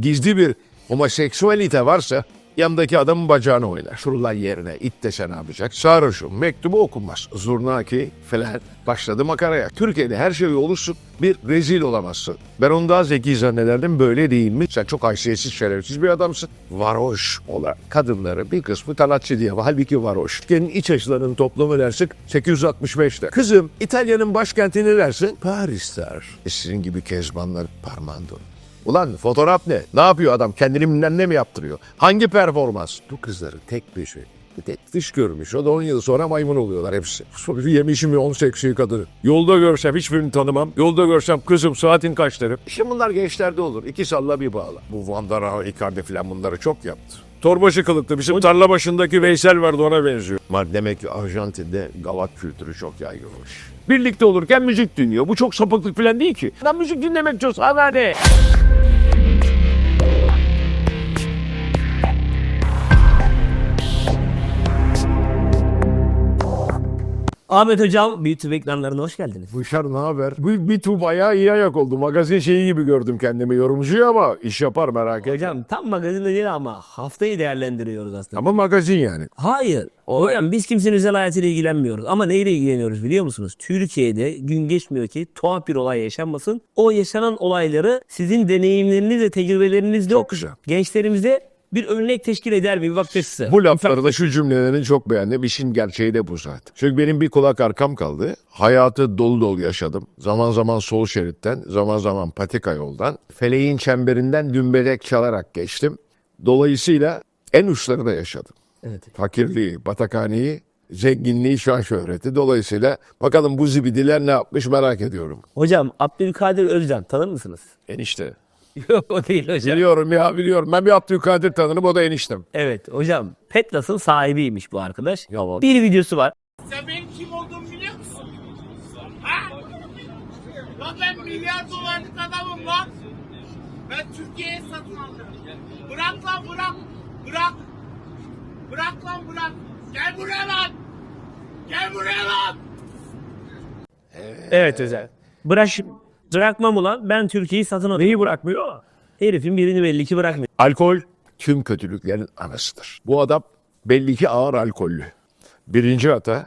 gizli bir homoseksüelite varsa yanındaki adamın bacağını oynar. Şurulan yerine it dese ne yapacak? Sarhoşum mektubu okunmaz. Zurnaki falan başladı makaraya. Türkiye'de her şey olursun bir rezil olamazsın. Ben onu daha zeki zannederdim böyle değil mi? Sen çok haysiyetsiz şerefsiz bir adamsın. Varoş olan kadınları bir kısmı kanatçı diye. Halbuki varoş. Türkiye'nin iç açılarının toplamı dersek 865'te. Kızım İtalya'nın başkentini dersin Paris der. E sizin gibi kezbanlar parmağında. Ulan fotoğraf ne? Ne yapıyor adam? Kendini bilmem mi yaptırıyor? Hangi performans? Bu kızların tek bir şey. Dış görmüş. O da 10 yıl sonra maymun oluyorlar hepsi. Yemişim 10 seksi kadını. Yolda görsem hiçbirini tanımam. Yolda görsem kızım saatin kaç derim. İşte bunlar gençlerde olur. İki salla bir bağla. Bu Van Haar, Icardi falan bunları çok yaptı. Torbacı kılıklı. Bizim tarla başındaki Veysel vardı ona benziyor. Ama demek ki Arjantin'de gavat kültürü çok yaygınmış. Birlikte olurken müzik dinliyor. Bu çok sapıklık falan değil ki. Lan müzik dinlemek çok sade. Ahmet Hocam YouTube ekranlarına hoş geldiniz. Bışar ne haber? Bu bir tu bayağı iyi ayak oldu. Magazin şeyi gibi gördüm kendimi yorumcuyu ama iş yapar merak etme. Hocam tam magazinde değil ama haftayı değerlendiriyoruz aslında. Ama magazin yani. Hayır. Hocam biz kimsenin özel hayatıyla ilgilenmiyoruz. Ama neyle ilgileniyoruz biliyor musunuz? Türkiye'de gün geçmiyor ki tuhaf bir olay yaşanmasın. O yaşanan olayları sizin deneyimlerinizle, tecrübelerinizle Çok güzel. gençlerimize bir örnek teşkil eder mi? Bir bakış açısı. Bu lafları da şu cümlelerini çok beğendim. İşin gerçeği de bu zaten. Çünkü benim bir kulak arkam kaldı. Hayatı dolu dolu yaşadım. Zaman zaman sol şeritten, zaman zaman patika yoldan. Feleğin çemberinden dümbelek çalarak geçtim. Dolayısıyla en uçları da yaşadım. Evet. Fakirliği, batakhaneyi, zenginliği, şan şöhreti. Dolayısıyla bakalım bu zibidiler ne yapmış merak ediyorum. Hocam Abdülkadir Özcan tanır mısınız? Enişte. Yok o değil hocam. Biliyorum ya biliyorum. Ben bir Abdülkadir tanırım o da eniştem. Evet hocam Petlas'ın sahibiymiş bu arkadaş. Ya bak. Bir videosu var. Sen benim kim olduğumu biliyor musun? Ha? Lan ben milyar dolarlık adamım lan. Ben Türkiye'ye satın aldım. Bırak lan bırak. Bırak. Bırak lan bırak. Gel buraya lan. Gel buraya lan. Evet hocam. Bırak, bırakmam ulan ben Türkiye'yi satın alıyorum. Neyi bırakmıyor? Herifin birini belli ki bırakmıyor. Alkol tüm kötülüklerin anasıdır. Bu adam belli ki ağır alkollü. Birinci hata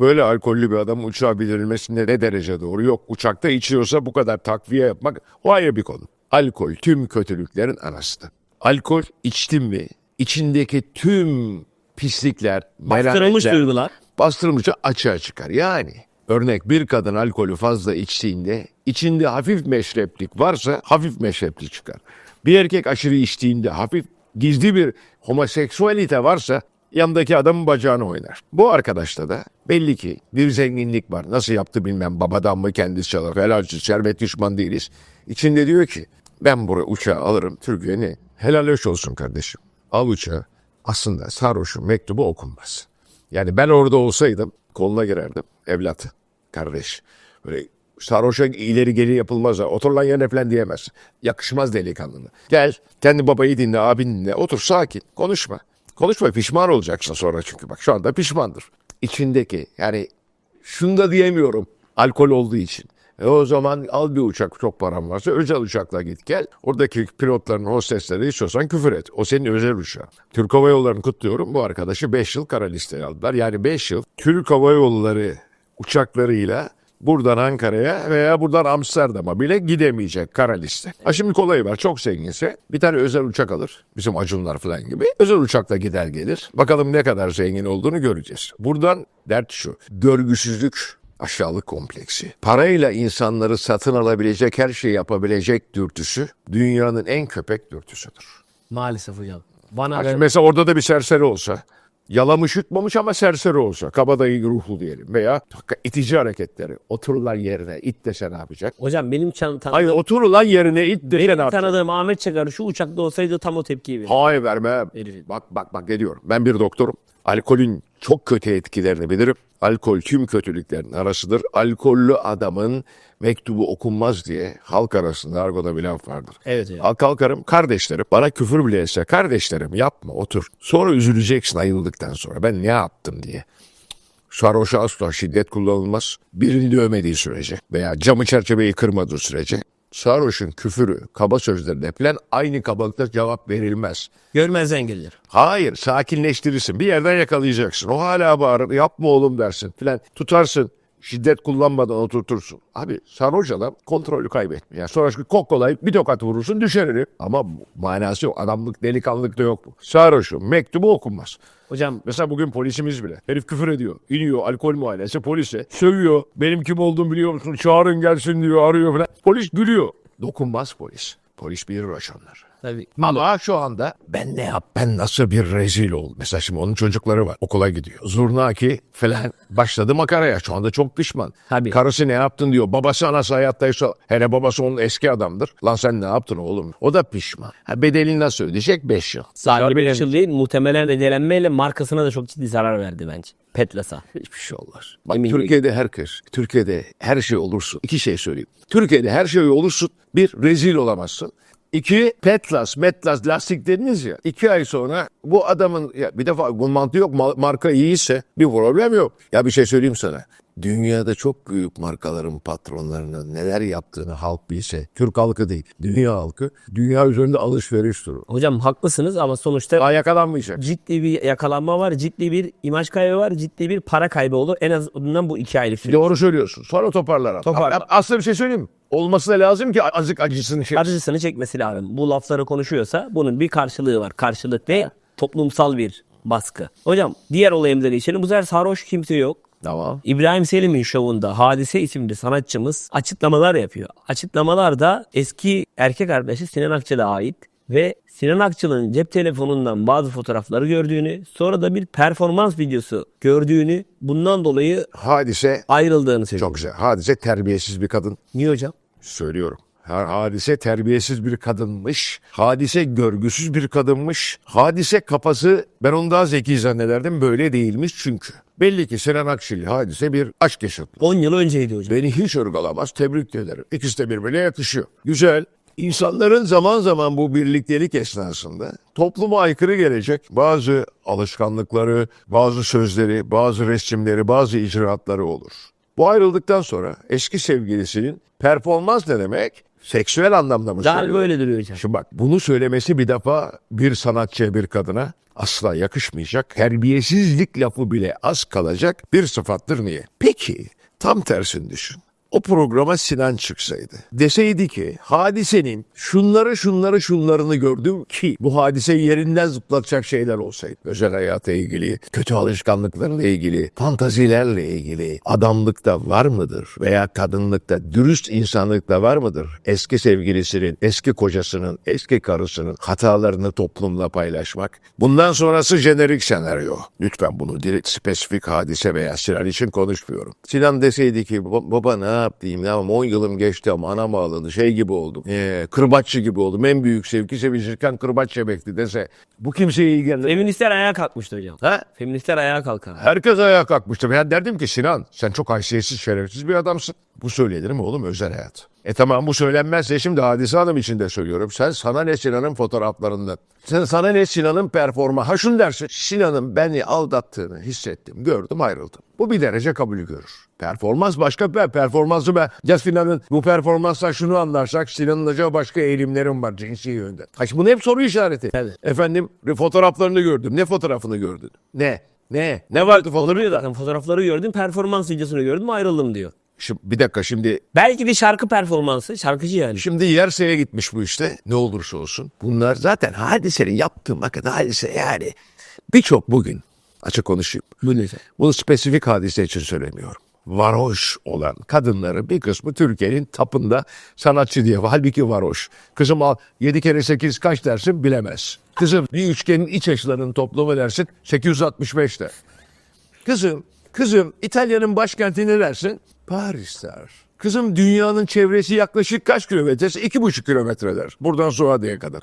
böyle alkollü bir adamın uçağa bindirilmesinde ne derece doğru yok. Uçakta içiyorsa bu kadar takviye yapmak o ayrı bir konu. Alkol tüm kötülüklerin anasıdır. Alkol içtin mi içindeki tüm pislikler, Bastırılmış duygular. bastırılmışça açığa çıkar. Yani örnek bir kadın alkolü fazla içtiğinde içinde hafif meşreplik varsa hafif meşreplik çıkar. Bir erkek aşırı içtiğinde hafif gizli bir homoseksüelite varsa yanındaki adamın bacağını oynar. Bu arkadaşta da belli ki bir zenginlik var. Nasıl yaptı bilmem babadan mı kendisi çalar. Helalci servet düşman değiliz. İçinde diyor ki ben buraya uçağı alırım Türkiye? Helal hoş olsun kardeşim. Al uçağı. Aslında sarhoşun mektubu okunmaz. Yani ben orada olsaydım koluna girerdim. Evlat, kardeş. Böyle sarhoşa ileri geri yapılmaz. Otur lan yerine falan diyemez. Yakışmaz delikanlına. Gel kendi babayı dinle, abini dinle. Otur sakin, konuşma. Konuşma pişman olacaksın sonra çünkü bak şu anda pişmandır. İçindeki yani şunu da diyemiyorum alkol olduğu için. E o zaman al bir uçak çok param varsa özel uçakla git gel. Oradaki pilotların hostesleri istiyorsan küfür et. O senin özel uçağın. Türk Hava Yolları'nı kutluyorum. Bu arkadaşı 5 yıl kara listeye aldılar. Yani 5 yıl Türk Hava Yolları uçaklarıyla buradan Ankara'ya veya buradan Amsterdam'a bile gidemeyecek kara liste. Ha şimdi kolayı var. Çok zenginse bir tane özel uçak alır. Bizim acunlar falan gibi. Özel uçakla gider gelir. Bakalım ne kadar zengin olduğunu göreceğiz. Buradan dert şu. Görgüsüzlük aşağılık kompleksi. Parayla insanları satın alabilecek her şeyi yapabilecek dürtüsü dünyanın en köpek dürtüsüdür. Maalesef hocam. Bana Yani mesela orada da bir serseri olsa, yalamış yutmamış ama serseri olsa, kabadayı ruhlu diyelim veya itici hareketleri, oturulan yerine it dese ne yapacak? hocam benim çan- tanıdığım, Hayır oturulan yerine it dese ne benim yapacak? tanıdığım Ahmet Çakar şu uçakta olsaydı tam o tepkiyi verir. Hayır vermem. Herifin. Bak bak bak ne diyorum. Ben bir doktorum. Alkolün çok kötü etkilerini bilirim. Alkol tüm kötülüklerin arasıdır. Alkollü adamın mektubu okunmaz diye halk arasında argoda bir laf vardır. Evet hocam. Al kalkarım kardeşlerim bana küfür bile etse kardeşlerim yapma otur. Sonra üzüleceksin ayıldıktan sonra ben ne yaptım diye. Sarhoşa asla şiddet kullanılmaz. Birini dövmediği sürece veya camı çerçeveyi kırmadığı sürece Sarhoş'un küfürü, kaba sözlerine falan aynı kabalıkta cevap verilmez. Görmezden gelir. Hayır sakinleştirirsin. Bir yerden yakalayacaksın. O hala bağırır. Yapma oğlum dersin filan. Tutarsın. Şiddet kullanmadan oturtursun. Abi sarhoş adam kontrolü kaybetmiyor. Yani sonra kokkolayıp bir tokat vurursun düşer herif. Ama manası yok. Adamlık, delikanlılık da yok bu. Sarhoşun mektubu okunmaz. Hocam Mesela bugün polisimiz bile. Herif küfür ediyor. İniyor alkol muayenesi polise. Sövüyor. Benim kim olduğumu biliyor musun? Çağırın gelsin diyor arıyor falan. Polis gülüyor. Dokunmaz polis. Polis bilir raşonları. Tabii. Ama şu anda ben ne yap ben nasıl bir rezil ol. Mesela şimdi onun çocukları var okula gidiyor. Zurnaki falan başladı makaraya şu anda çok pişman. Tabii. Karısı ne yaptın diyor. Babası anası hayattaysa hele babası onun eski adamdır. Lan sen ne yaptın oğlum? O da pişman. Ha, bedelini nasıl ödeyecek? 5 yıl. Sadece bir yıl değil muhtemelen edelenmeyle markasına da çok ciddi zarar verdi bence. Petlas'a. Hiçbir şey olmaz. Bak Eminim. Türkiye'de herkes, Türkiye'de her şey olursun. İki şey söyleyeyim. Türkiye'de her şey olursun. Bir, rezil olamazsın. İki, petlas, metlas, lastik dediniz ya. iki ay sonra bu adamın, ya bir defa bunun yok. Ma- Marka iyiyse bir problem yok. Ya bir şey söyleyeyim sana. Dünyada çok büyük markaların patronlarının neler yaptığını halk bilse, Türk halkı değil, dünya halkı, dünya üzerinde alışveriş durur. Hocam haklısınız ama sonuçta Daha yakalanmayacak. ciddi bir yakalanma var, ciddi bir imaj kaybı var, ciddi bir para kaybı olur. En azından bu iki aylık süre. Doğru söylüyorsun. Sonra toparlar. Toparlar. Ama Aslında bir şey söyleyeyim mi? Olması da lazım ki azıcık acısını şey. Acısını çekmesi lazım. Bu lafları konuşuyorsa bunun bir karşılığı var. Karşılık ne? Toplumsal bir baskı. Hocam diğer olayımıza geçelim. Bu sefer sarhoş kimse yok. Tamam. İbrahim Selim'in şovunda Hadise isimli sanatçımız açıklamalar yapıyor. Açıklamalar da eski erkek arkadaşı Sinan Akçıl'a ait ve Sinan Akçıl'ın cep telefonundan bazı fotoğrafları gördüğünü, sonra da bir performans videosu gördüğünü, bundan dolayı Hadise ayrıldığını söylüyor. çok güzel. Hadise terbiyesiz bir kadın. Niye hocam? Söylüyorum. Her hadise terbiyesiz bir kadınmış. Hadise görgüsüz bir kadınmış. Hadise kafası ben onu daha zeki zannederdim böyle değilmiş çünkü. Belli ki Sinan Akçil hadise bir aşk yaşadı. 10 yıl önceydi hocam. Beni hiç ırgalamaz. Tebrik ederim. İkisi de birbirine yakışıyor. Güzel. İnsanların zaman zaman bu birliktelik esnasında topluma aykırı gelecek bazı alışkanlıkları, bazı sözleri, bazı resimleri, bazı icraatları olur. Bu ayrıldıktan sonra eski sevgilisinin performans ne demek? Seksüel anlamda mı Galiba söylüyor? öyle duruyor hocam. Şimdi bak bunu söylemesi bir defa bir sanatçıya bir kadına asla yakışmayacak. Terbiyesizlik lafı bile az kalacak bir sıfattır niye? Peki tam tersini düşün. O programa Sinan çıksaydı. Deseydi ki hadisenin şunları şunları şunlarını gördüm ki bu hadiseyi yerinden zıplatacak şeyler olsaydı. Özel hayata ilgili, kötü alışkanlıklarla ilgili, fantazilerle ilgili, adamlıkta var mıdır? Veya kadınlıkta, dürüst insanlıkta var mıdır? Eski sevgilisinin, eski kocasının, eski karısının hatalarını toplumla paylaşmak. Bundan sonrası jenerik senaryo. Lütfen bunu direkt spesifik hadise veya Sinan için konuşmuyorum. Sinan deseydi ki "Ba- baba ne yapayım ya 10 yılım geçti ama anam ağladı şey gibi oldum. Ee, kırbaççı gibi oldum. En büyük sevgi sevişirken kırbaç yemekti dese. Bu kimseye ilgilenir. Feministler ayağa kalkmıştı hocam. Ha? Feministler ayağa kalkar. Herkes ayağa kalkmıştı. Ben derdim ki Sinan sen çok haysiyetsiz şerefsiz bir adamsın. Bu söylenir mi oğlum özel hayat? E tamam bu söylenmezse şimdi Hadise Hanım için de söylüyorum. Sen sana ne Sinan'ın fotoğraflarından. Sen sana ne Sinan'ın performa. Ha şunu dersin. Sinan'ın beni aldattığını hissettim. Gördüm ayrıldım. Bu bir derece kabul görür. Performans başka bir performansı ben. Ya Sinan'ın bu performansla şunu anlarsak Sinan'ın acaba başka eğilimlerim var cinsi yönden. Ha şimdi bunu hep soru işareti. Tabii. Efendim fotoğraflarını gördüm. Ne fotoğrafını gördün? Ne? Ne? Ne vardı fotoğrafı? Fotoğrafları gördüm, performans videosunu gördüm, ayrıldım diyor. Şimdi bir dakika şimdi Belki de şarkı performansı, şarkıcı yani. şimdi Yersey'e gitmiş bu işte ne olursa olsun. Bunlar zaten hadisenin yaptığı makat hadise yani. Birçok bugün açık konuşayım. Ne? Bunu spesifik hadise için söylemiyorum. Varoş olan kadınları bir kısmı Türkiye'nin tapında sanatçı diye. Halbuki varoş. Kızım al 7 kere 8 kaç dersin bilemez. Kızım bir üçgenin iç açılarının toplamı dersin 865 der. Kızım, kızım İtalya'nın başkenti ne dersin? Paris der. Kızım dünyanın çevresi yaklaşık kaç kilometresi? İki buçuk kilometreler. Buradan Suadi'ye kadar.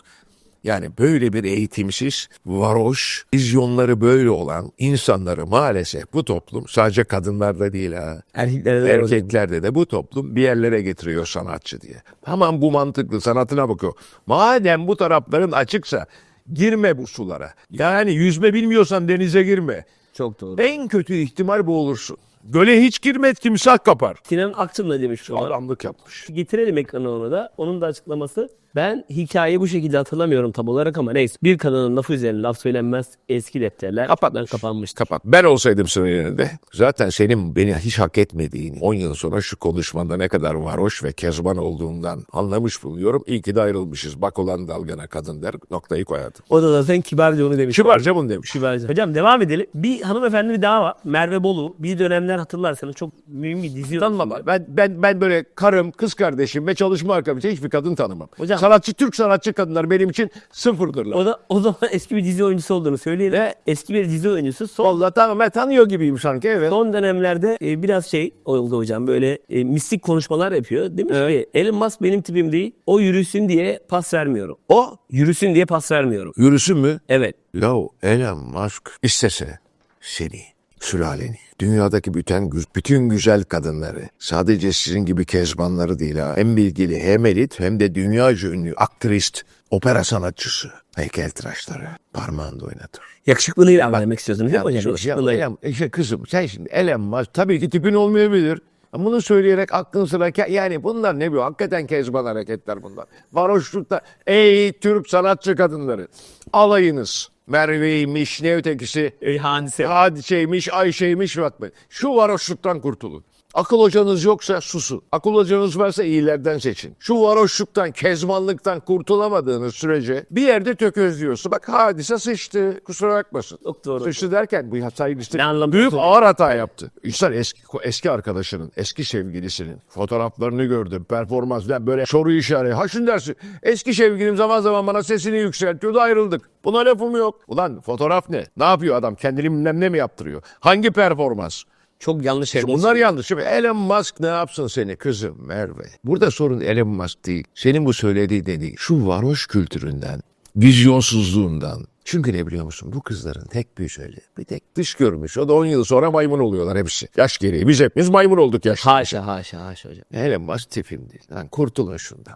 Yani böyle bir eğitimsiz, varoş, vizyonları böyle olan insanları maalesef bu toplum sadece kadınlarda değil ha. Erkeklere de. Erkeklerde de bu toplum bir yerlere getiriyor sanatçı diye. Tamam bu mantıklı sanatına bakıyor. Madem bu tarafların açıksa girme bu sulara. Yani yüzme bilmiyorsan denize girme. Çok doğru. En kötü ihtimal boğulursun. Göle hiç girmez timsah kapar. Sinan Akçıl ne demiş şu an? Adamlık yapmış. Getirelim ekrana onu da. Onun da açıklaması. Ben hikayeyi bu şekilde hatırlamıyorum tam olarak ama neyse. Bir kadının lafı üzerine laf söylenmez. Eski defterler Kapatmış. kapanmıştır. Kapat. Ben olsaydım senin yerinde zaten senin beni hiç hak etmediğini 10 yıl sonra şu konuşmanda ne kadar varoş ve kezban olduğundan anlamış buluyorum. İyi ki de ayrılmışız. Bak olan dalgana kadın der noktayı koyardım. O da zaten kibarca onu demiş. Kibarca bunu demiş. Kibarca. Hocam devam edelim. Bir hanımefendi bir daha var. Merve Bolu. Bir dönemler hatırlarsanız çok mühim bir dizi. Tanımam. Ben, ben, ben böyle karım, kız kardeşim ve çalışma arkadaşım hiçbir kadın tanımam. Hocam- Sanatçı, Türk sanatçı kadınlar benim için sıfırdırlar. O da o zaman eski bir dizi oyuncusu olduğunu söyleyelim. Ve eski bir dizi oyuncusu son Vallahi tamam ben tanıyor gibiyim sanki evet. Son dönemlerde e, biraz şey oldu hocam böyle e, mistik konuşmalar yapıyor. Demiş ki Elon Musk benim tipim değil. O yürüsün diye pas vermiyorum. O Yürüsün diye pas vermiyorum. yürüsün mü? Evet. Yahu Elon Musk istese seni, sülaleni, dünyadaki bütün, bütün güzel kadınları, sadece sizin gibi kezbanları değil ha, hem bilgili hem elit hem de dünya ünlü aktrist, opera sanatçısı, heykeltıraşları parmağında oynatır. Yakışıklılığıyla vermek istiyorsunuz değil mi hocam? Ya, Yakışıklılığı. İşte kızım sen şimdi Elon Musk tabii ki tipin olmayabilir. Bunu söyleyerek aklın sıra yani bunlar ne bu hakikaten kezban hareketler bunlar. Varoşlukta ey Türk sanatçı kadınları alayınız Merve'ymiş ne ötekisi hadise. Hadise'ymiş Ayşe'ymiş bakmayın. Şu varoşluktan kurtulun. Akıl hocanız yoksa susun. Akıl hocanız varsa iyilerden seçin. Şu varoşluktan, kezbanlıktan kurtulamadığınız sürece bir yerde tökezliyorsun. Bak hadise sıçtı. Kusura bakmasın. Çok doğru. Sıçtı derken bu hatayı işte Ne anlamda büyük söylüyorsun? ağır hata yaptı. İnsan eski eski arkadaşının, eski sevgilisinin fotoğraflarını gördüm. Performanslar böyle soru işareti. Ha şunu dersin. Eski sevgilim zaman zaman bana sesini yükseltiyordu ayrıldık. Buna lafım yok. Ulan fotoğraf ne? Ne yapıyor adam? Kendini bilmem ne mi yaptırıyor? Hangi performans? Çok yanlış şeyler. bunlar yanlış. Şimdi Elon Musk ne yapsın seni kızım Merve? Burada sorun Elon Musk değil. Senin bu söylediği de değil. Şu varoş kültüründen, vizyonsuzluğundan. Çünkü ne biliyor musun? Bu kızların tek bir söyle. Bir tek dış görmüş. O da 10 yıl sonra maymun oluyorlar hepsi. Yaş gereği. Biz hepimiz maymun olduk yaş. Haşa haşa haşa hocam. Elon Musk tipim değil. Lan kurtulun şundan.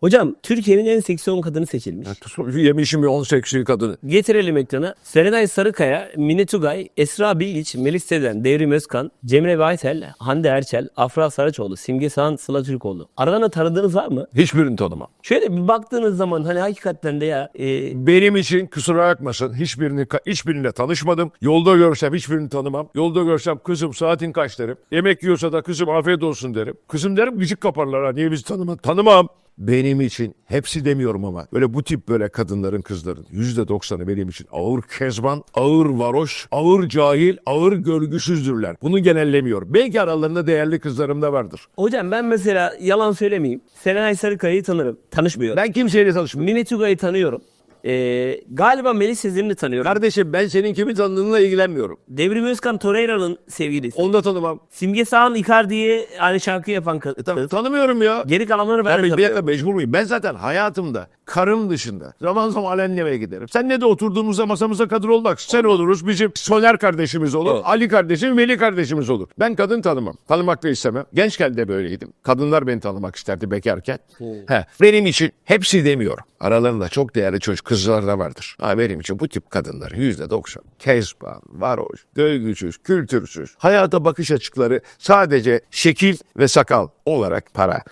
Hocam Türkiye'nin en seksi 10 kadını seçilmiş. Yemişim bir 18 kadını. Getirelim ekrana. Serenay Sarıkaya, Mine Tugay, Esra Bilgiç, Melis Sezen, Devrim Özkan, Cemre Baytel, Hande Erçel, Afra Saraçoğlu, Simge Sağan, Sıla Türkoğlu. Aradan da tanıdığınız var mı? Hiçbirini tanımam. Şöyle bir baktığınız zaman hani hakikaten de ya e, Benim için kusura bakmasın hiçbirini hiçbiriyle tanışmadım. Yolda görsem hiçbirini tanımam. Yolda görsem kızım saatin kaç derim. Yemek yiyorsa da kızım afiyet olsun derim. Kızım derim gıcık kaparlar ha niye bizi tanımam. Tanımam. Benim için hepsi demiyorum ama böyle bu tip böyle kadınların kızların yüzde doksanı benim için ağır kezban, ağır varoş, ağır cahil, ağır görgüsüzdürler. Bunu genellemiyorum. Belki aralarında değerli kızlarım da vardır. hocam ben mesela yalan söylemeyeyim. Serenay Sarıkaya'yı tanırım. Tanışmıyorum. Ben kimseyle tanışmıyorum. Mine Tugay'ı tanıyorum. E, galiba Melis Sezen'i de tanıyorum. Kardeşim ben senin kimi tanıdığınla ilgilenmiyorum. Devrim Özkan Torreira'nın sevgilisi. Onu da tanımam. Simge Sağan Icardi'ye hani şarkı yapan kız. E, tan- tanımıyorum ya. Geri kalanları ben Ben de bir tanıyorum. dakika mecbur muyum? Ben zaten hayatımda karım dışında zaman zaman anneme giderim. Senle de oturduğumuzda masamıza kadın olmak. Sen oluruz bizim Soner kardeşimiz olur. Evet. Ali kardeşim, Veli kardeşimiz olur. Ben kadın tanımam. Tanımak da istemem. Gençken de böyleydim. Kadınlar beni tanımak isterdi bekarken. He, benim için hepsi demiyorum. Aralarında çok değerli çocuk kızlar da vardır. Ha, benim için bu tip kadınlar yüzde doksan. Kezban, varoş, dövgüsüz, kültürsüz. Hayata bakış açıkları sadece şekil ve sakal olarak para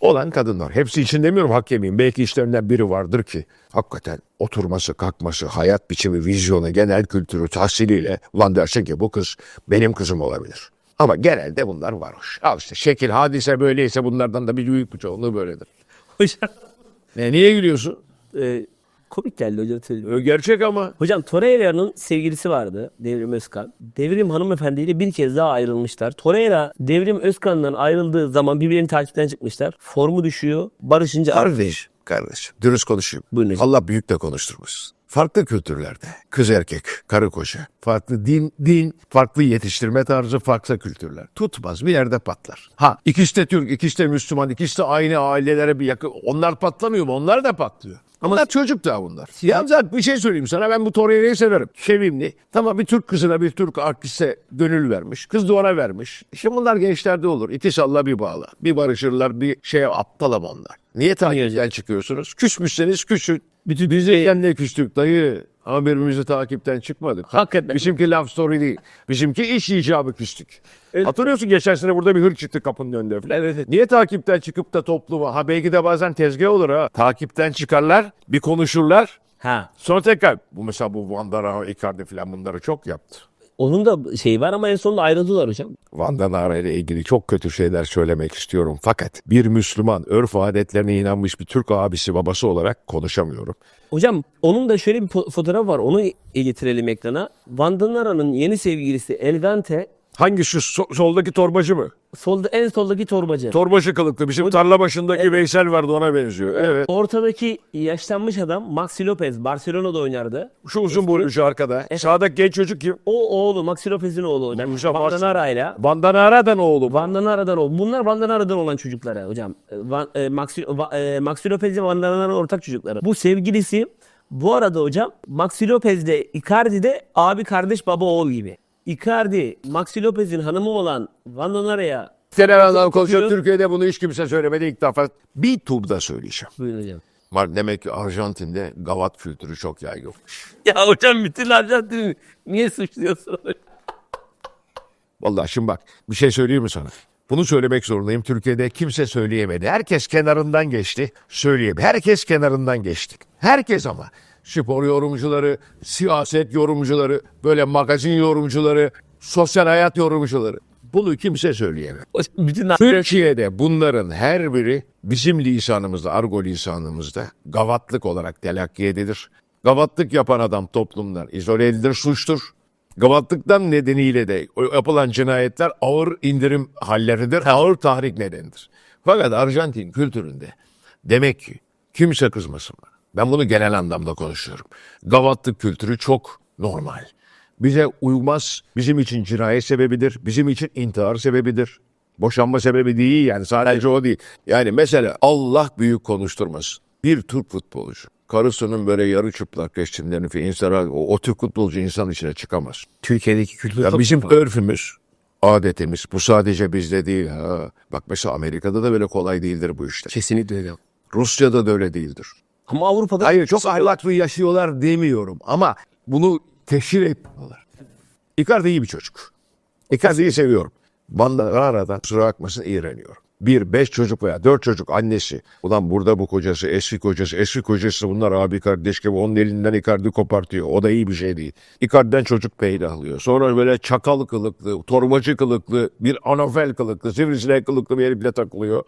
olan kadınlar. Hepsi için demiyorum hak yemeyeyim. Belki işlerinden biri vardır ki hakikaten oturması, kalkması, hayat biçimi, vizyonu, genel kültürü, tahsiliyle ulan dersin ki bu kız benim kızım olabilir. Ama genelde bunlar varoş. Al işte şekil, hadise böyleyse bunlardan da bir büyük bir çoğunluğu böyledir. Hocam E niye gülüyorsun? e, komik geldi hocam söyleyeyim. Gerçek ama. Hocam Torreira'nın sevgilisi vardı Devrim Özkan. Devrim hanımefendiyle bir kez daha ayrılmışlar. Torreira Devrim Özkan'dan ayrıldığı zaman birbirlerinin takipten çıkmışlar. Formu düşüyor. Barışınca Kardeş, kardeş. Dürüst konuşayım. Buyurun. Allah büyük de konuşturmuş. Farklı kültürlerde kız erkek, karı koca, farklı din, din, farklı yetiştirme tarzı, farklı kültürler. Tutmaz bir yerde patlar. Ha ikisi de Türk, ikisi de Müslüman, ikisi de aynı ailelere bir yakın. Onlar patlamıyor mu? Onlar da patlıyor. Ama bunlar çocuk daha bunlar. Ya zaten bir şey söyleyeyim sana ben bu Torreira'yı severim. Sevimli. Tamam bir Türk kızına bir Türk artiste gönül vermiş. Kız da ona vermiş. İşte bunlar gençlerde olur. İki salla bir bağla. Bir barışırlar bir şeye aptal ama onlar. Niye takipten çıkıyorsunuz? Küsmüşseniz küsün. Bütün bize yenle küstük dayı. Ama birbirimizi takipten çıkmadık. Hakikaten. Bizimki love story değil. Bizimki iş icabı küstük. Hatırlıyorsun geçen sene burada bir hır çıktı kapının önünde falan. Evet, evet. Niye takipten çıkıp da topluma? Ha belki de bazen tezgah olur ha. Takipten çıkarlar, bir konuşurlar. Ha. Sonra tekrar bu mesela bu Vandana, Icardi falan bunları çok yaptı. Onun da şeyi var ama en sonunda ayrıldılar hocam. Vandanara ile ilgili çok kötü şeyler söylemek istiyorum. Fakat bir Müslüman örf adetlerine inanmış bir Türk abisi babası olarak konuşamıyorum. Hocam onun da şöyle bir fotoğraf var. Onu getirelim ekrana. Vandanara'nın yeni sevgilisi Elvente Hangi şu so- soldaki torbacı mı? solda en soldaki torbacı. Torbacı kılıklı. Bizim tarla başındaki Veysel vardı ona benziyor. Evet. Ortadaki yaşlanmış adam Maxi Lopez Barcelona'da oynardı. Şu uzun boylu şu arkada. Sağdaki genç çocuk kim? O oğlu Maxi Lopez'in oğlu hocam. Hocam, Vandanara'yla. Vandanara'dan oğlu. Vandanara'dan oğlu. Bunlar Vandanara'dan olan çocukları hocam. E, Van, e, Maxi, Va- e, Maxi Lopez'in Vandanara'nın ortak çocukları. Bu sevgilisi bu arada hocam Maxi Lopez de Icardi de abi kardeş baba oğul gibi. Icardi Maxi Lopez'in hanımı olan Vandanara'ya Televizyondan konuşuyor. Türkiye'de bunu hiç kimse söylemedi ilk defa. Bir turda söyleyeceğim. Buyurun hocam. Var demek ki Arjantin'de gavat kültürü çok yaygınmış. Ya hocam bütün Arjantin'i niye suçluyorsun? Vallahi şimdi bak bir şey söyleyeyim mi sana? Bunu söylemek zorundayım. Türkiye'de kimse söyleyemedi. Herkes kenarından geçti. Söyleyemedi. Herkes kenarından geçti. Herkes ama. Spor yorumcuları, siyaset yorumcuları, böyle magazin yorumcuları, sosyal hayat yorumcuları. Bunu kimse söyleyemedi. Hocam bütün Türkiye'de bunların her biri bizim lisanımızda, argo lisanımızda gavatlık olarak telakki edilir. Gavatlık yapan adam toplumdan izole edilir, suçtur. Gavatlıktan nedeniyle de yapılan cinayetler ağır indirim halleridir, ağır tahrik nedenidir. Fakat Arjantin kültüründe demek ki kimse kızmasın. Ben bunu genel anlamda konuşuyorum. Gavatlık kültürü çok normal. Bize uymaz, bizim için cinayet sebebidir, bizim için intihar sebebidir. Boşanma sebebi değil yani sadece o değil. Yani mesela Allah büyük konuşturmasın. Bir Türk futbolcu karısının böyle yarı çıplak resimlerini falan insana, o, o Türk futbolcu insan içine çıkamaz. Türkiye'deki kültür Ya bizim örfümüz, adetimiz bu sadece bizde değil ha. Bak mesela Amerika'da da böyle kolay değildir bu işler. kesinlikle öyle. Rusya'da da öyle değildir. Ama Avrupa'da Hayır çok ahlaklı yaşıyorlar demiyorum ama bunu teşhir etmiyorlar. Icardi iyi bir çocuk. Icardi'yi seviyorum. Bandara'dan kusura bakmasın iğreniyorum. Bir, beş çocuk veya dört çocuk annesi. Ulan burada bu kocası, eski kocası, eski kocası bunlar abi kardeş gibi onun elinden Icardi kopartıyor. O da iyi bir şey değil. Icardi'den çocuk peydahlıyor. Sonra böyle çakal kılıklı, torbacı kılıklı, bir anofel kılıklı, sivrisinek kılıklı bir herifle takılıyor.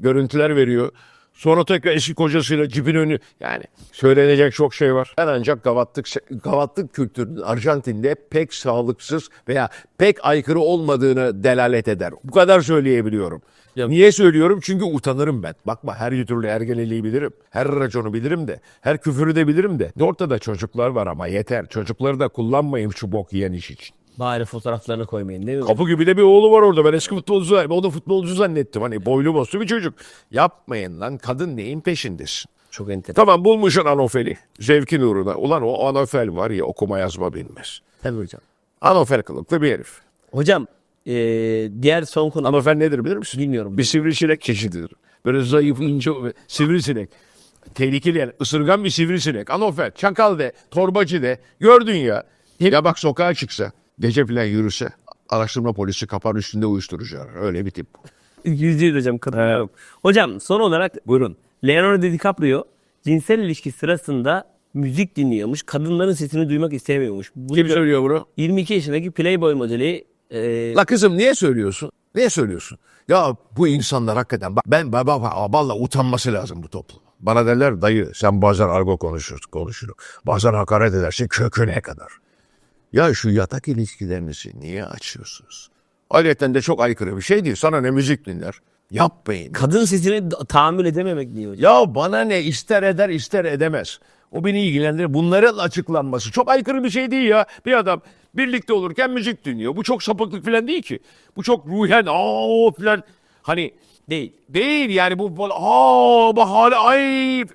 Görüntüler veriyor. Sonra tekrar eski kocasıyla cipin önü yani söylenecek çok şey var. Ben ancak gavatlık, gavatlık kültürünün Arjantin'de pek sağlıksız veya pek aykırı olmadığını delalet eder. Bu kadar söyleyebiliyorum. Ya- Niye söylüyorum? Çünkü utanırım ben. Bakma her türlü ergeneliği bilirim. Her raconu bilirim de. Her küfürü de bilirim de. Ortada çocuklar var ama yeter. Çocukları da kullanmayın şu bok yiyen iş için. Bari fotoğraflarını koymayın değil mi? Kapı gibi de bir oğlu var orada. Ben eski futbolcu, o da futbolcu zannettim. Hani boylu boslu bir çocuk. Yapmayın lan. Kadın neyin peşindesin? Çok enteresan. Tamam bulmuşsun anofeli. Zevkin uğruna. Ulan o anofel var ya okuma yazma bilmez. Tabii hocam. Anofel kılıklı bir herif. Hocam eee, diğer son konu Anofel nedir bilir misin? bilmiyorum. Bir sivrisinek çeşididir. Böyle zayıf, ince ve sivrisinek. Tehlikeli yani. Isırgan bir sivrisinek. Anofel, çakal de, torbacı de. Gördün ya. Ya bak sokağa çıksa, gece falan yürüse, araştırma polisi kapar üstünde uyuşturucu arar. Öyle bir tip. Yüzde yüz hocam katılıyorum. Hocam son olarak buyurun. Leonardo DiCaprio cinsel ilişki sırasında müzik dinliyormuş. Kadınların sesini duymak istemiyormuş. Bu Kim söylüyor bunu? 22 yaşındaki Playboy modeli eee La kızım niye söylüyorsun? Niye söylüyorsun? Ya bu insanlar hakikaten bak ben baba valla utanması lazım bu toplum. Bana derler dayı sen bazen argo konuşursun, konuşur. Bazen hakaret edersin köküne kadar. Ya şu yatak ilişkilerinizi niye açıyorsunuz? Ayrıca de çok aykırı bir şey değil. Sana ne müzik dinler? Yapmayın. kadın sesini tahammül edememek diyor hocam. Ya bana ne ister eder ister edemez. O beni ilgilendirir. Bunların açıklanması çok aykırı bir şey değil ya. Bir adam birlikte olurken müzik dinliyor. Bu çok sapıklık falan değil ki. Bu çok ruhen aa falan hani Değil. değil yani bu aa bu hali ay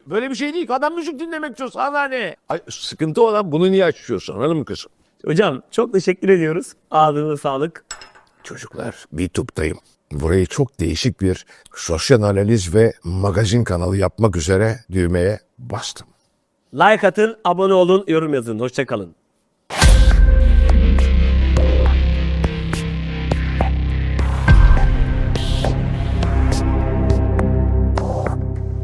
böyle bir şey değil ki. Adam müzik dinlemek istiyor sana ne? Ay, sıkıntı olan bunu niye açıyorsun mı kızım? Hocam çok teşekkür ediyoruz. Ağzınıza sağlık. Çocuklar YouTube'dayım. Burayı çok değişik bir sosyal analiz ve magazin kanalı yapmak üzere düğmeye bastım. Like atın, abone olun, yorum yazın. Hoşçakalın.